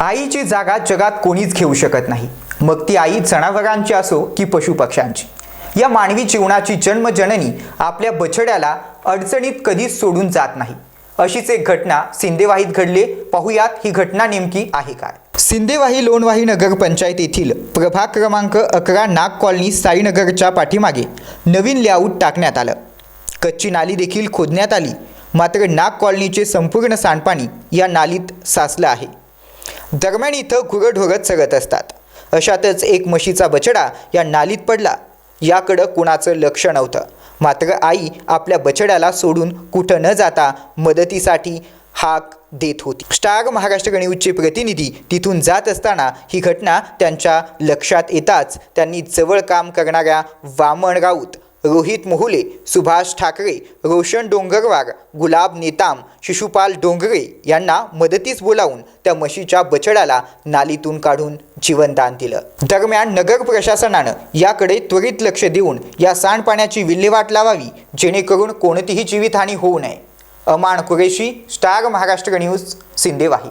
आईची जागा जगात कोणीच घेऊ शकत नाही. मग ती आई जनावरांची असो की पशुपक्ष्यांची. या मानवी जीवनाची जन्मजननी आपल्या बछड्याला अडचणीत कधीच सोडून जात नाही. अशीच एक घटना सिंदेवाहीत घडले. पाहुयात ही घटना नेमकी आहे काय? सिंदेवाही लोणवाही नगर पंचायत येथील प्रभाग क्रमांक अकरा नाग कॉलनी साईनगरच्या पाठीमागे नवीन लेआउट टाकण्यात आलं. कच्ची नाली देखील खोदण्यात आली. मात्र नाग कॉलनीचे संपूर्ण सांडपाणी या नालीत साचलं आहे. दरम्यान इथं गुरंढोरं चरत असतात. अशातच एक म्हशीचा बछडा या नालीत पडला. याकडं कुणाचं लक्ष नव्हतं. मात्र आई आपल्या बछड्याला सोडून कुठं न जाता मदतीसाठी हाक देत होती. स्टार महाराष्ट्र न्यूजचे प्रतिनिधी तिथून जात असताना ही घटना त्यांच्या लक्षात येताच त्यांनी जवळ काम करणाऱ्या वामन राऊत रोहित मोहुले सुभाष ठाकरे रोशन डोंगरवार गुलाब नेताम शिशुपाल डोंगरे यांना मदतीस बोलावून त्या म्हशीच्या बछड्याला नालीतून काढून जीवनदान दिलं. दरम्यान नगर प्रशासनानं याकडे त्वरित लक्ष देऊन या सांडपाण्याची विल्हेवाट लावावी जेणेकरून कोणतीही जीवितहानी होऊ नये. Aman Qureshi star Maharashtra news Sindewahi.